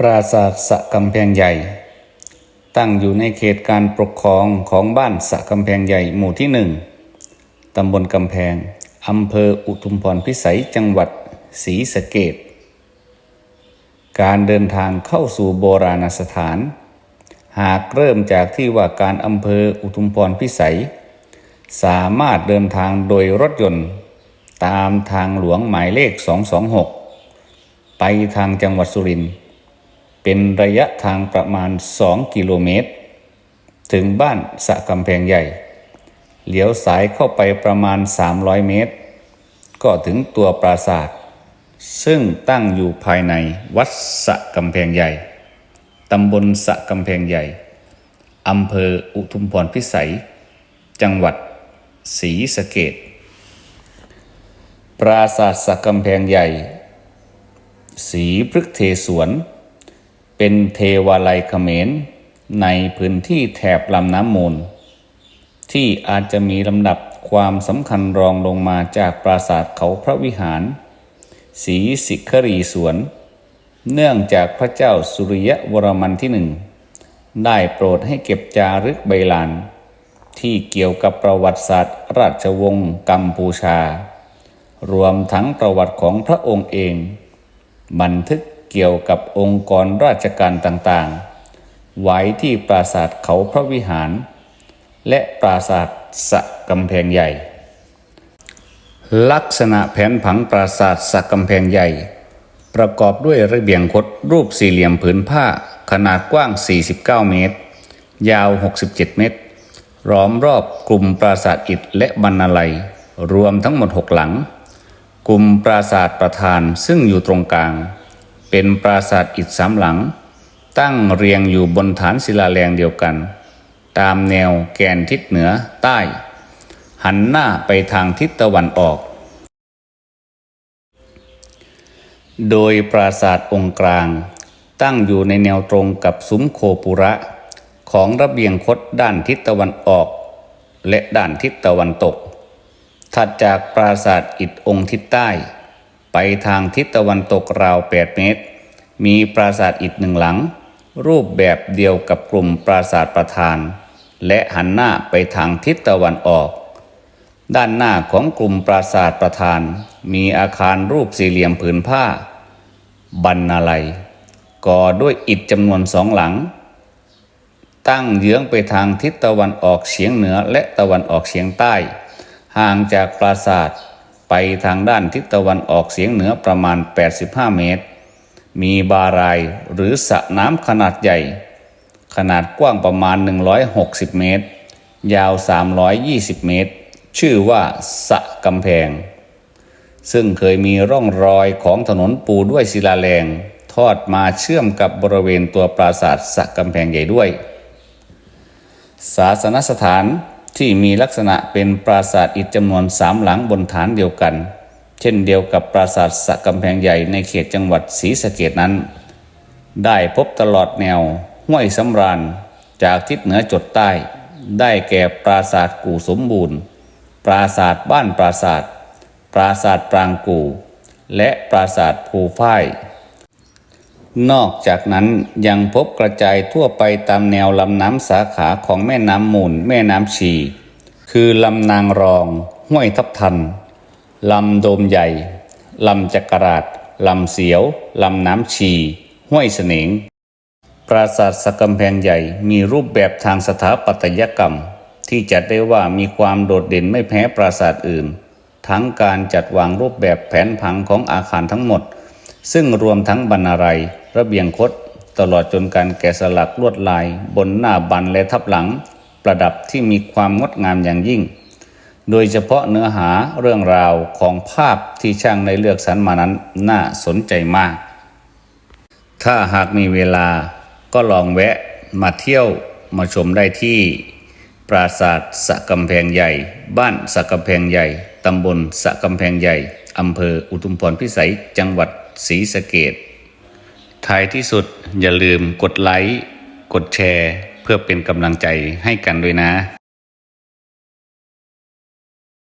ปราสาทสะกำแพงใหญ่ ตั้งอยู่ในเขตการปกครองของบ้านสะกำแพงใหญ่หมู่ที่หนึ่งตำบลกำแพงอำเภออุทุมพรพิสัยจังหวัดศรีสะเกดการเดินทางเข้าสู่โบราณสถาน หากเริ่มจากที่ว่าการอำเภออุทุมพรพิสัย สามารถเดินทางโดยรถยนต์ ตามทางหลวงหมายเลข 226 ไปทางจังหวัดสุรินทร์ เป็นระยะทางประมาณ 2 กิโลเมตร ถึงบ้านสะกำแพงใหญ่ เลี้ยวสายเข้าไปประมาณ 300 เมตร ก็ถึงตัวปราสาท ซึ่งตั้งอยู่ภายในวัดสะกำแพงใหญ่ ตำบลสะกำแพงใหญ่ อำเภออุทุมพรพิสัย จังหวัดศรีสะเกดปราสาทสะกำแพงใหญ่ สีพฤกษ์เทสวน เป็นเทวาลัยเขมร ในพื้นที่แถบลำน้ำมูล ที่อาจจะมีลำดับความสำคัญรองลงมาจากปราสาทเขาพระวิหารสีสิขรีสวน เนื่องจากพระเจ้าสุริยวรมันที่หนึ่ง ได้โปรดให้เก็บจารึกใบลาน ที่เกี่ยวกับประวัติศาสตร์ ราชวงศ์กัมพูชา รวมทั้งประวัติของพระองค์เอง บันทึก เกี่ยวกับองค์กรราชการต่างๆ ไว้ที่ปราสาทเขาพระวิหาร และปราสาทสะกำแพงใหญ่ ลักษณะแผนผังปราสาทสะกำแพงใหญ่ ประกอบด้วยระเบียงคดรูปสี่เหลี่ยมผืนผ้าขนาดกว้าง 49 เมตร ยาว 67 เมตร ล้อมรอบกลุ่มปราสาทอิฐและบรรณาลัย รวมทั้งหมด 6 หลัง กลุ่มปราสาทประธานซึ่งอยู่ตรงกลาง เป็นปราสาทอิฐสามหลัง ตั้งเรียงอยู่บนฐานศิลาแรงเดียวกัน ตามแนวแกนทิศเหนือใต้ หันหน้าไปทางทิศตะวันออก โดยปราสาทองค์กลาง ตั้งอยู่ในแนวตรงกับซุ้มโคปุระ ของระเบียงคดด้านทิศตะวันออก และด้านทิศตะวันตก ถัดจากปราสาทอิฐองค์ทิศใต้ ไปทางทิศตะวันตกราว 8 เมตร มีปราสาทอิฐหนึ่งหลัง รูปแบบเดียวกับกลุ่มปราสาทประธาน และหันหน้าไปทางทิศตะวันออก ด้านหน้าของกลุ่มปราสาทประธาน มีอาคารรูปสี่เหลี่ยมผืนผ้า บรรณาลัย ก่อด้วยอิฐจำนวนสองหลัง ตั้งเยื้องไปทางทิศตะวันออกเฉียงเหนือและตะวันออกเฉียงใต้ ห่างจากปราสาท ไปทางด้านทิศตะวันออกเฉียงเหนือประมาณ 85 เมตร มีบารายหรือสระน้ำขนาดใหญ่ ขนาดกว้างประมาณ 160 เมตร ยาว 320 เมตร ชื่อว่าสะกำแพง ซึ่งเคยมีร่องรอยของถนนปูด้วยศิลาแรง ทอดมาเชื่อมกับบริเวณตัวปราสาทสะกำแพงใหญ่ด้วย ศาสนสถาน ที่มีลักษณะเป็นปราสาทอิฐจำนวนสามหลังบนฐานเดียวกัน เช่นเดียวกับปราสาทสะกำแพงใหญ่ในเขตจังหวัดศรีสะเกดนั้น ได้พบตลอดแนวห้วยสำราญจากทิศเหนือจดใต้ ได้แก่ปราสาทกู่สมบูรณ์ ปราสาทบ้านปราสาท ปราสาทปรางกู่ และปราสาทภูฝ้าย นอกจากนั้นยังพบกระจายทั่วไปตามแนวลำน้ำสาขาของแม่น้ำมูล แม่น้ำชี คือลำนางรอง ห้วยทับทัน ลำโดมใหญ่ ลำจักราดลำเสียว ลำน้ำชี ห้วยเสนง ปราสาทสะกำแพงใหญ่มีรูปแบบทางสถาปัตยกรรม ที่จัดได้ว่ามีความโดดเด่นไม่แพ้ปราสาทอื่น ทั้งการจัดวางรูปแบบแผนผังของอาคารทั้งหมด ซึ่งรวมทั้งบรรณาลัย ระเบียงคดตลอดจนการแกะสลักลวดลาย บนหน้าบันและทับหลัง ประดับที่มีความงดงามอย่างยิ่ง โดยเฉพาะเนื้อหาเรื่องราวของภาพที่ช่างได้เลือกสรรมานั้นน่าสนใจมาก ถ้าหากมีเวลาก็ลองแวะมาเที่ยวมาชมได้ที่ ปราสาทสะกำแพงใหญ่ บ้านสะกำแพงใหญ่ตำบลสะกำแพงใหญ่อำเภออุทุมพรพิสัยจังหวัดศรีสะเกด ท้ายที่สุดอย่าลืมกดไลค์ กดแชร์ เพื่อเป็นกำลังใจให้กันด้วยนะ